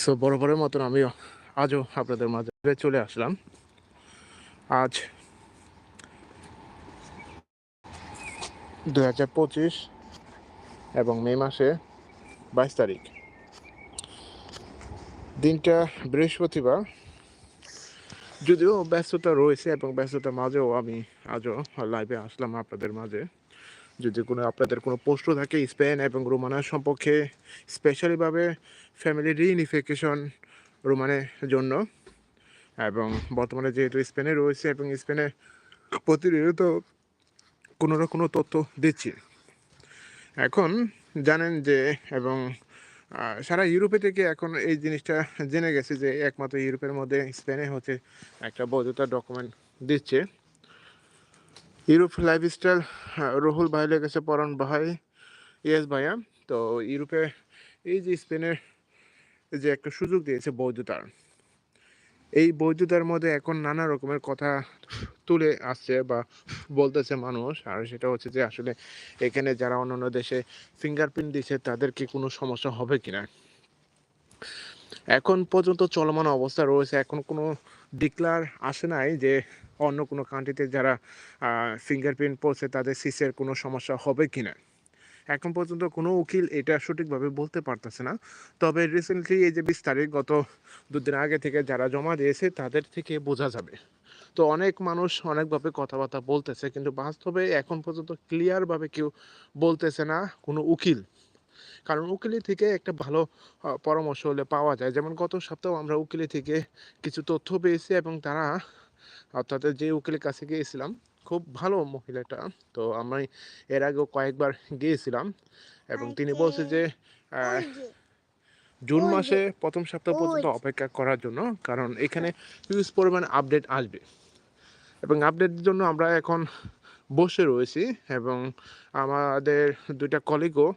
So বরাবরের মতন আমি আজও আপনাদের মাঝে চলে আসলাম। আজ দু হাজার পঁচিশ এবং মে মাসে বাইশ তারিখ। দিনটা বৃহস্পতিবার। যদিও ব্যস্ততা রয়েছে এবং ব্যস্ততার মাঝেও আমি আজও লাইভে আসলাম আপনাদের মাঝে। যদি কোনো আপনাদের কোনো প্রশ্ন থাকে স্পেন এবং রোমানের সম্পর্কে স্পেশালিভাবে ফ্যামিলি রিইউনিফিকেশন রোমানের জন্য, এবং বর্তমানে যেহেতু স্পেনে রয়েছে এবং স্পেনে প্রতিনিয়ত কোনো না কোনো তথ্য দিচ্ছি। এখন জানেন যে এবং সারা ইউরোপে থেকে এখন এই জিনিসটা জেনে গেছে যে একমাত্র ইউরোপের মধ্যে স্পেনে হচ্ছে একটা বৈধতা ডকুমেন্ট দিচ্ছে। ইউরোপ লাইফস্টাইল রুহুল ভাই লেগেছে পরন ভাই। ইয়েস ভাইয়া। তো ইউরোপে এই যে স্পেনের যে একটা সুযোগ দিয়েছে বৈধতার, এই বৈধতার মধ্যে এখন নানা রকমের কথা তুলে আসছে বা বলতেছে মানুষ। আর সেটা হচ্ছে যে আসলে এখানে যারা অন্যান্য দেশে ফিঙ্গারপ্রিন্ট দিচ্ছে তাদের কি কোনো সমস্যা হবে কিনা? এখন পর্যন্ত চলমান অবস্থা রয়েছে। এখন কোনো ডিক্লার আসে নাই যে অন্য কোনো কান্ট্রিতে যারা ফিঙ্গারপ্রিন্ট পড়ছে, তাদের সিসের কোনো সমস্যা হবে কি না এখন পর্যন্ত কোনো উকিল এটা সঠিকভাবে বলতে পারতেছে না। তবে রিসেন্টলি এই যে বিশ তারিখ, গত দুদিন আগে থেকে যারা জমা দিয়েছে, তাদের থেকে বোঝা যাবে। তো অনেক মানুষ অনেকভাবে কথাবার্তা বলতেছে, কিন্তু বাস্তবে এখন পর্যন্ত ক্লিয়ারভাবে কেউ বলতেছে না কোনো উকিল। কারণ উকিলি থেকে একটা ভালো পরামর্শ হলে পাওয়া যায়। যেমন গত সপ্তাহে আমরা উকিলি থেকে কিছু তথ্য পেয়েছি এবং তারা অর্থাৎ যে উকিলের কাছে গিয়েছিলাম খুব ভালো মহিলাটা। তো আমি এর আগেও কয়েকবার গিয়েছিলাম এবং তিনি বলছে যে জুন মাসে প্রথম সপ্তাহ পর্যন্ত অপেক্ষা করার জন্য কারণ এখানে হিউজ পরিমাণ আপডেট আসবে। এবং আপডেটের জন্য আমরা এখন বসে রয়েছি এবং আমাদের দুইটা কলিগও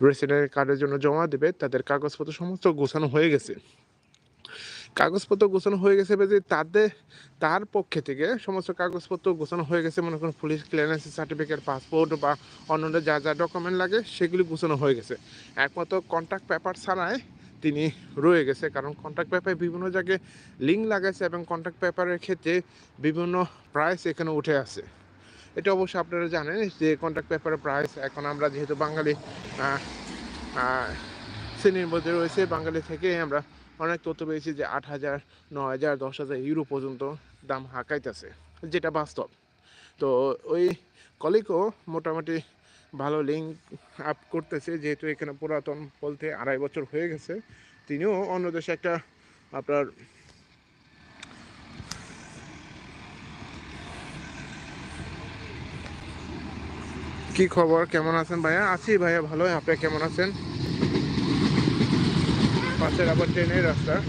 রেসিডেন্ট কার্ডের জন্য জমা দেবে। তাদের কাগজপত্র সমস্ত গোছানো হয়ে গেছে। কাগজপত্র গোছানো হয়ে গেছে যে তাদের, তার পক্ষে থেকে সমস্ত কাগজপত্র গোছানো হয়ে গেছে। মনে করুন পুলিশ ক্লিয়ারেন্স সার্টিফিকেট পাসপোর্ট বা অন্যান্য যা যা ডকুমেন্ট লাগে, সেগুলি গোছানো হয়ে গেছে। একমাত্র কন্ট্যাক্ট পেপার ছাড়াই তিনি রয়ে গেছে। কারণ কন্ট্যাক্ট পেপারে বিভিন্ন জায়গায় লিঙ্ক লাগাইছে এবং কন্ট্যাক্ট পেপারের ক্ষেত্রে বিভিন্ন প্রাইস এখানে উঠে আসে। এটা অবশ্যই আপনারা জানেন যে কন্ট্যাক্ট পেপারের প্রাইস এখন আমরা যেহেতু বাঙালি শ্রেণির মধ্যে রয়েছে, বাঙালি থেকে আমরা অনেক তথ্য পেয়েছি যে আট হাজার ন হাজার, দশ হাজার ইউরো পর্যন্ত দাম হাঁকাইতেছে, যেটা বাস্তব। তো ওই কলিগও মোটামুটি ভালো লিঙ্ক আপ করতেছে, যেহেতু এখানে পুরাতন বলতে আড়াই বছর হয়ে গেছে। তিনিও অন্য দেশে একটা আপনার কি খবর? কেমন আছেন ভাইয়া? আছি ভাইয়া ভালো আপনি কেমন আছেন? pase la puerta de hasta.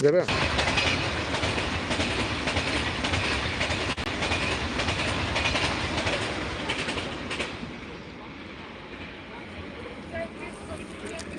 Dobra.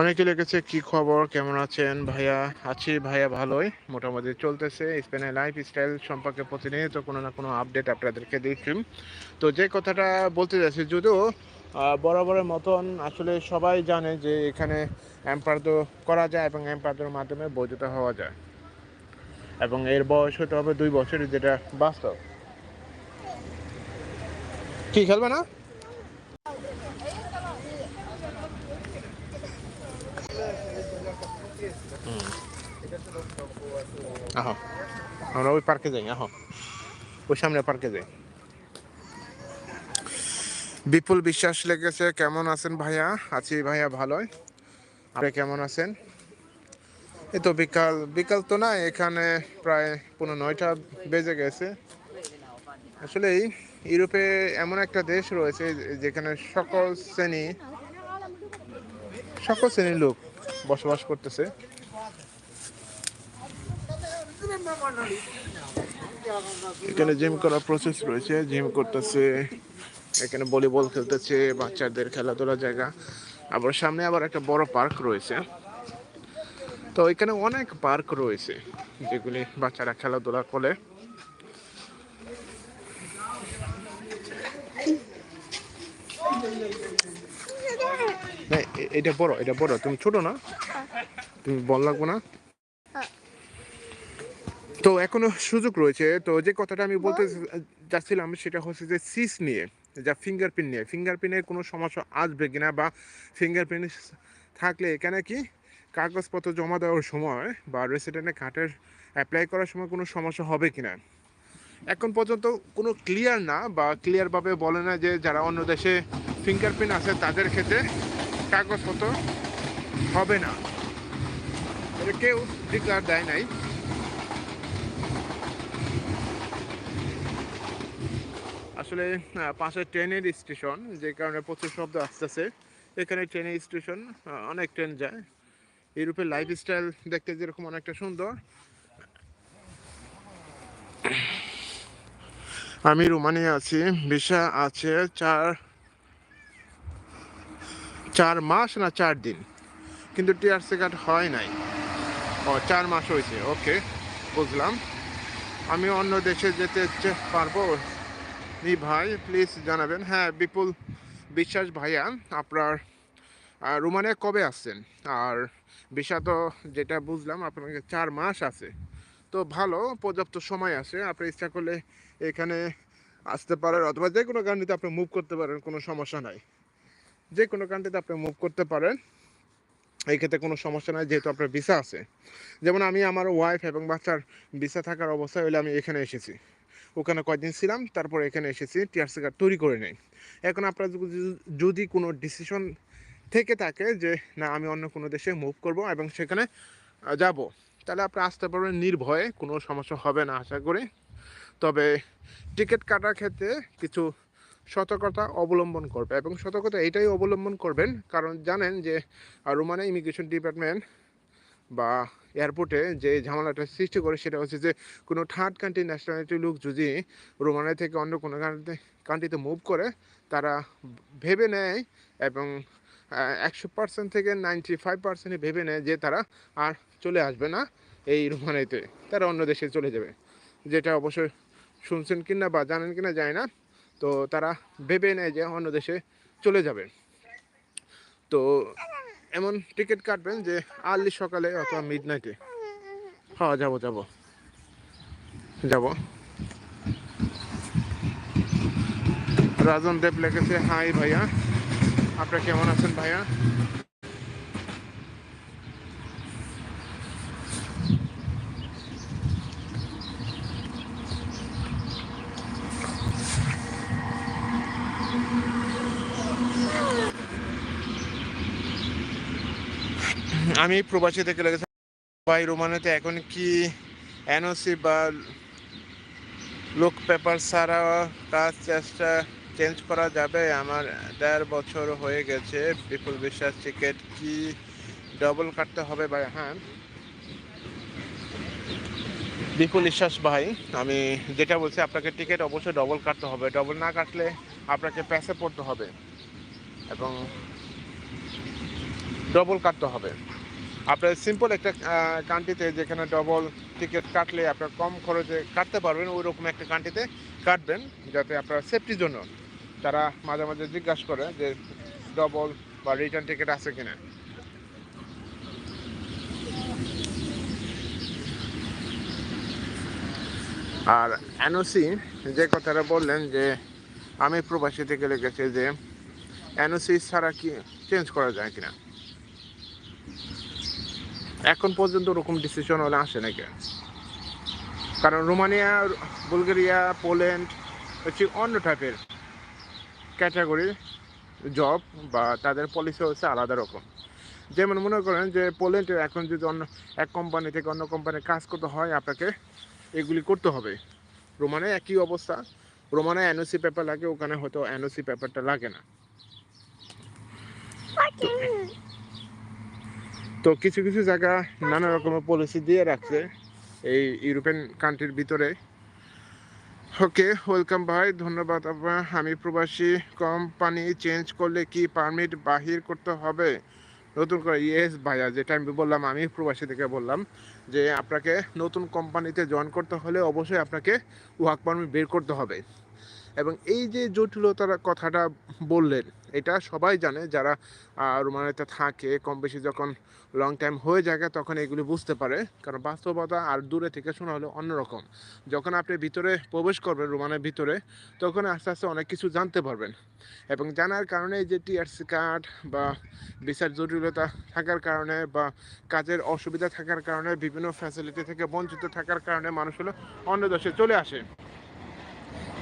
অনেকে লিখেছে, কি খবর? কেমন আছেন ভাইয়া? আছি ভাইয়া ভালোই, মোটামুটি চলতেছে। স্পেনের লাইফ স্টাইল সম্পর্কে প্রতিনিয়ত কোনো না কোনো আপডেট আপনাদেরকে দিচ্ছি। তো যে কথাটা বলতে যাচ্ছি যদিও বরাবরের মতন আসলে সবাই জানে যে এখানে অ্যাম্পার্দ করা যায় এবং অ্যাম্পার্দের মাধ্যমে বৈধতা হওয়া যায়। এবং এর বয়স হতে হবে দুই বছর যেটা বাস্তব। কি খেলবে না? আহো আমরা ওই পার্কে যাই আহো ওই সামনে পার্কে যাই বিপুল বিশ্বাস লেগেছে কেমন আছেন ভাইয়া আছি ভাইয়া ভালোই আপনি কেমন আছেন এই তো বিকাল বিকাল তো না এখানে প্রায় পনেরো নয়টা বেজে গেছে আসলে ইউরোপে এমন একটা দেশ রয়েছে যেখানে সকল শ্রেণি সকল শ্রেণির লোক বসবাস করতেছে। এখানে জিম করার প্রসেস রয়েছে। জিম করতেছে, এখানে ভলিবল খেলতেছে, বাচ্চাদের খেলাধুলার জায়গা। আবার সামনে আবার একটা বড় পার্ক রয়েছে। তো এখানে অনেক পার্ক রয়েছে, যেগুলি বাচ্চারা খেলাধুলা করে। এটা বড় এটা বড়। তুমি ছোট না? তুমি বল লাগবো না? তো এখনও সুযোগ রয়েছে। তো যে কথাটা আমি বলতে যাচ্ছিলাম সেটা হচ্ছে যে সিস নিয়ে যা ফিঙ্গারপ্রিন্ট নিয়ে। ফিঙ্গারপ্রিন্টের কোনো সমস্যা আসবে কিনা বা ফিঙ্গারপ্রিন্ট থাকলে এখানে কি কাগজপত্র জমা দেওয়ার সময় বা রেসিডেন্টের কার্ডের অ্যাপ্লাই করার সময় কোনো সমস্যা হবে কিনা? এখন পর্যন্ত কোনো ক্লিয়ার না বা ক্লিয়ারভাবে বলে না যে যারা অন্য দেশে ফিঙ্গারপ্রিন্ট আছে তাদের ক্ষেত্রে কাগজপত্র হবে না। এটা কেউ ডিক্লার দেয় নাই। আসলে পাশে ট্রেনের স্টেশন, যে কারণে প্রচুর শব্দ আসতেছে। এখানে ট্রেনের স্টেশন অনেক ট্রেন যায়। ইউরোপের লাইফস্টাইল দেখতে যেরকম অনেকটা সুন্দর। আমি রোমানিয়া আছি। ভিসা আছে চার চার মাস না চার দিন? কিন্তু টিআরসি কার্ড হয় নাই। ও চার মাস হয়েছে ওকে বুঝলাম। আমি অন্য দেশে যেতে পারব? জি ভাই প্লিজ জানাবেন। হ্যাঁ বিপুল বিশ্বাস ভাইয়া আপনার আহ, রোমানিয়া কবে আসছেন? আর বিষা তো যেটা বুঝলাম আপনাকে চার মাস আছে। তো ভালো পর্যাপ্ত সময় আছে। আপনি ইচ্ছা করলে এখানে আসতে পারেন অথবা যে কোনো কান্ট্রিতে আপনি মুভ করতে পারেন কোনো সমস্যা নাই। যে কোনো কান্ট্রিতে আপনি মুভ করতে পারেন, এই ক্ষেত্রে কোনো সমস্যা নাই, যেহেতু আপনার ভিসা আছে। যেমন আমি আমার ওয়াইফ এবং বাচ্চার ভিসা থাকার অবস্থায় হলে আমি এখানে এসেছি। ওখানে কয়েকদিন ছিলাম, তারপর এখানে এসেছি টিআরসি কার্ড তৈরি করে নেই। এখন আপনার যদি- কোনো ডিসিশন থেকে থাকে যে, না, আমি অন্য কোনো দেশে মুভ করব এবং সেখানে যাব, তাহলে আপনি আসতে পারবেন নির্ভয়ে, কোনো সমস্যা হবে না, আশা করি। তবে টিকিট কাটার ক্ষেত্রে কিছু সতর্কতা অবলম্বন করবে এবং সতর্কতা এটাই অবলম্বন করবেন। কারণ জানেন যে আহ, রোমানিয়া ইমিগ্রেশন ডিপার্টমেন্ট বা এয়ারপোর্টে যে ঝামেলাটা সৃষ্টি করে সেটা হচ্ছে যে কোনো থার্ড কান্ট্রি ন্যাশনালিটি লোক যদি রোমানিয়া থেকে অন্য কোনো কান্ট্রিতে কান্ট্রিতে মুভ করে তারা ভেবে নেয় এবং একশো পার্সেন্ট থেকে নাইনটি ফাইভ পার্সেন্টই ভেবে নেয় যে তারা আর চলে আসবে না এই রোমানিয়াতে তারা অন্য দেশে চলে যাবে। যেটা অবশ্যই শুনছেন কিনা বা জানেন কিনা যায় না। তো তারা ভেবে নেয় যে অন্য দেশে চলে যাবে। তো এমন টিকিট কাটবেন যে আর্লি সকালে অথবা মিড নাইটে হ্যাঁ যাব যাব। যাব। রাজন দেব লেগেছে হাই ভাইয়া, আপনারা কেমন আছেন ভাইয়া? আমি প্রবাসী থেকে লেগেছি। ভাই রোমানেতে এখন কি এনওসি বা লোক পেপার ছাড়া কাজ চেষ্টা চেঞ্জ করা যাবে? আমার দেড় বছর হয়ে গেছে। বিপুল বিশ্বাস টিকিট কি ডবল কাটতে হবে ভাই হ্যাঁ? বিপুল বিশ্বাস ভাই, আমি যেটা বলছি, আপনাকে টিকিট অবশ্যই ডবল কাটতে হবে। ডবল না কাটলে আপনাকে প্যাসে পড়তে হবে এবং ডবল কাটতে হবে। আপনার সিম্পল একটা কান্ট্রিতে যেখানে ডবল টিকিট কাটলে আপনার কম খরচে কাটতে পারবেন ওই রকম একটা কান্ট্রিতে কাটবেন, যাতে আপনার সেফটির জন্য তারা মাঝে মাঝে জিজ্ঞাসা করে যে ডবল বা রিটার্ন টিকিট আছে কিনা। আর এনওসি যে কথাটা বললেন যে, আমি প্রবাসী থেকে লেগেছে যে এনওসি ছাড়া কি চেঞ্জ করা যায় কিনা? এখন পর্যন্ত ওরকম ডিসিশন হলে আসে নাকি? কারণ রোমানিয়া, বুলগেরিয়া, পোল্যান্ড, হচ্ছে অন্য টাইপের ক্যাটাগরি জব বা তাদের পলিসি হচ্ছে আলাদা রকম। যেমন মনে করেন যে পোল্যান্ডে এখন যদি অন্য এক কোম্পানি থেকে অন্য কোম্পানি কাজ করতে হয় আপনাকে, এগুলি করতে হবে। রোমানে একই অবস্থা। রোমানে এনওসি পেপার লাগে, ওখানে হয়তো এনওসি পেপারটা লাগে না। তো কিছু কিছু জায়গা নানা রকমের পলিসি দিয়ে রাখছে এই ইউরোপিয়ান কান্ট্রির ভিতরে। ওকে ওয়েলকাম ভাই, ধন্যবাদ আপা। আমি প্রবাসী কোম্পানি চেঞ্জ করলে কি পারমিট বাহির করতে হবে? নতুন করে ইয়েস ভাইয়া, যেটা আমি বললাম, আমি প্রবাসী থেকে বললাম যে আপনাকে নতুন কোম্পানিতে জয়েন করতে হলে অবশ্যই আপনাকে ওয়ার্ক পারমিট বের করতে হবে। এবং এই যে জটিলতার কথাটা বললেন, এটা সবাই জানে যারা রোমানিতে থাকে কম বেশি যখন লং টাইম হয়ে যায় তখন এগুলি বুঝতে পারে। কারণ বাস্তবতা আর দূরে থেকে শোনা হলে অন্যরকম যখন আপনি ভিতরে প্রবেশ করবেন, রোমানের ভিতরে, তখন আস্তে আস্তে অনেক কিছু জানতে পারবেন। এবং জানার কারণে যে টিআরসি কার্ড বা বিচার জটিলতা থাকার কারণে বা কাজের অসুবিধা থাকার কারণে, বিভিন্ন ফ্যাসিলিটি থেকে বঞ্চিত থাকার কারণে মানুষ হলো অন্য দেশে চলে আসে।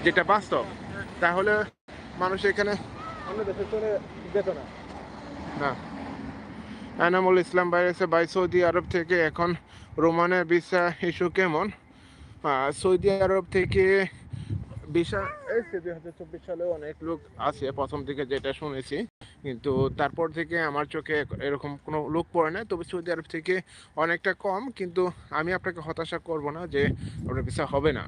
যেটা বাস্তব তাহলে মানুষ এখানে অন্য দেশে চলে যেত না। না। এনামুল ইসলাম বাইরেছে বাই সৌদি আরব থেকে এখন রোমানের ভিসা ইস্যু কেমন? সৌদি আরব থেকে ভিসা এসছে দুই হাজার চব্বিশ সালে অনেক লোক আছে প্রথম থেকে যেটা শুনেছি। কিন্তু তারপর থেকে আমার চোখে এরকম কোনো লোক পড়ে না। তবে সৌদি আরব থেকে অনেকটা কম কিন্তু আমি আপনাকে হতাশা করব না যে আপনার ভিসা হবে না।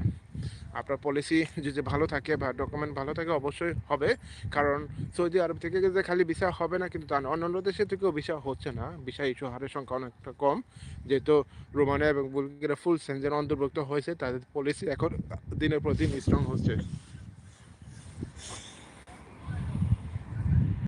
আপনার পলিসি যদি ভালো থাকে বা ডকুমেন্ট ভালো থাকে অবশ্যই হবে। কারণ সৌদি আরব থেকে যে খালি ভিসা হবে না, কিন্তু তা। অন্যান্য দেশের থেকেও ভিসা হচ্ছে না। ভিসা ইস্যু হারের সংখ্যা অনেকটা কম। যেহেতু রোমানিয়া এবং বুলগেরিয়া ফুল সেঞ্জেন অন্তর্ভুক্ত হয়েছে, তাদের পলিসি এখন দিনের প্রতি দিন স্ট্রং হচ্ছে।